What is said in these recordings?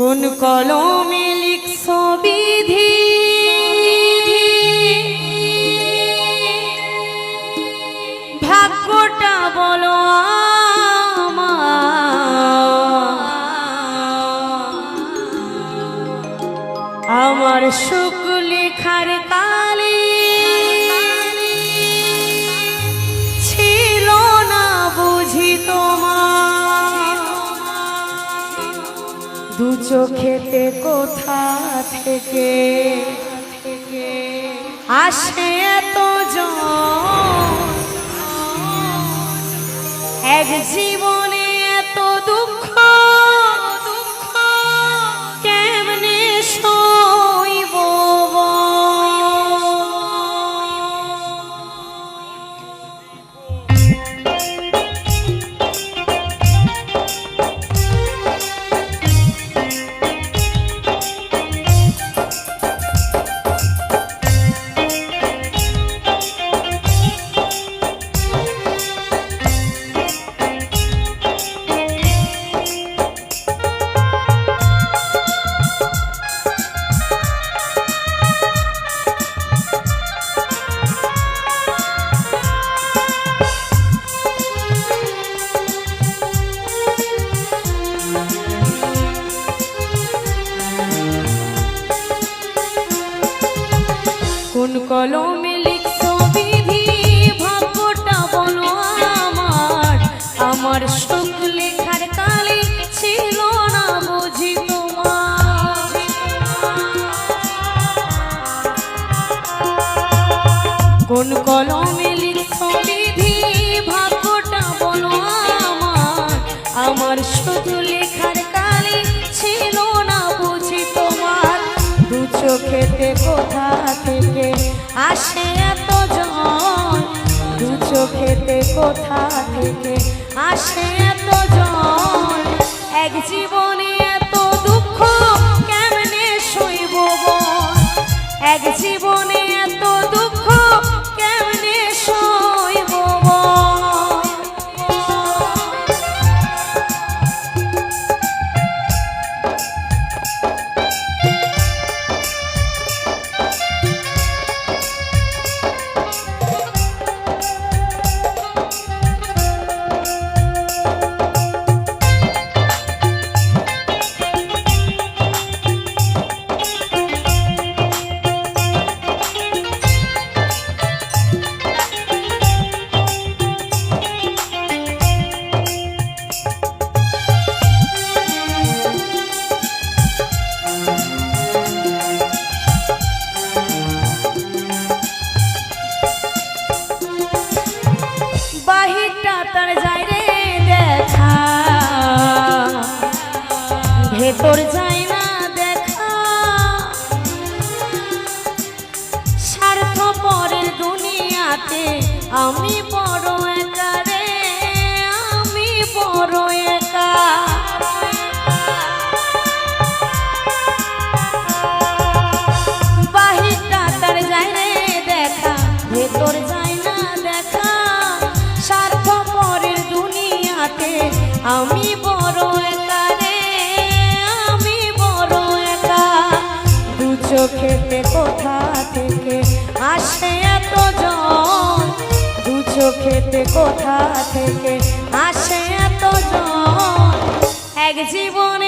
কোন কলমে লিখছ বিধি ভাগ্যটা বলো আমার। সুখ চোখেতে কোথা থেকে আসে এত জীবন কলমে লিখছ বিধি, ভাগ্যটা বলো আমার। আমার সুখ লেখার কালে ছিল না বুঝি তোমার। কোন কলমে লিখছ বিধি, ভাগ্যটা বলো আমার। আমার শুধু লেখার কালে ছিল না বুঝি তোমার। দু চোখেতে কোথা থেকে আসে এত জন। দু চোখেতে কোথা থেকে আসে এত জন। এক জীবনে এত দুঃখ, কেমনে সইব এক জীবনে ভেতর যায় না দেখা। স্বার্থ পরের দুনিয়াতে আমি চোখেতে কোথা থেকে আসে এত জন? দু চোখেতে কোথা থেকে আসে এত জন? এক জীবনে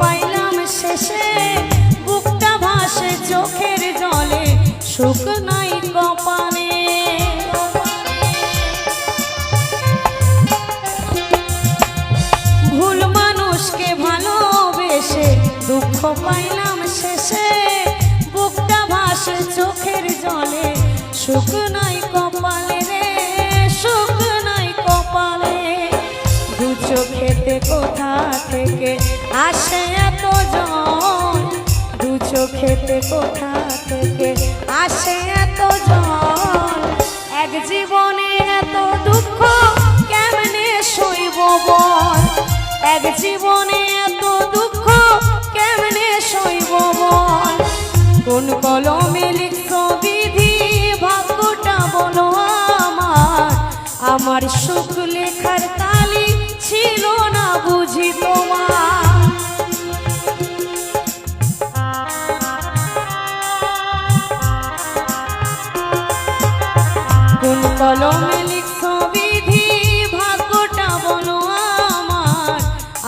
পাইলাম শেষে, বুকটা ভাসে চোখের জলে, সুখ নাই কপালে। ভুল মানুষকে ভালোবেসে দুঃখ পাইলাম শেষে, বুকটা ভাসে চোখের জলে, সুখ খেতে কোথা থেকে আসে এত জন দু চোখেতে কোথা থেকে আসে এত জন এক জীবনে এত দুঃখ কেমনে সইব বল? এক জীবনে এত দুঃখ কেমনে সইব বল? কোন কলমে লিখছো বিধি, ভাগ্যটা বলো আমার। আমার সুখ লেখার কালি কলমে বিধি, ভাগ্যটা বলো আমার।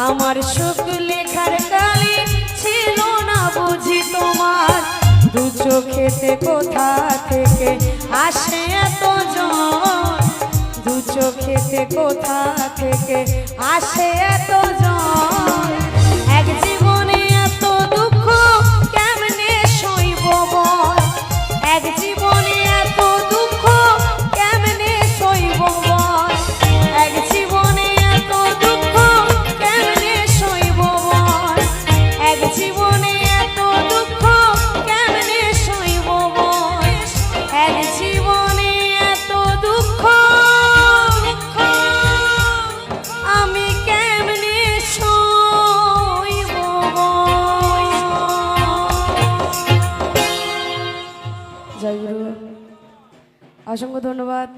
আমার সুখ লেখার কালি ছিল না বুঝি তোমার। দু চোখেতে কোথা থেকে আসে এত জন দু চোখেতে কোথা থেকে আসে এত অসংখ্য ধন্যবাদ।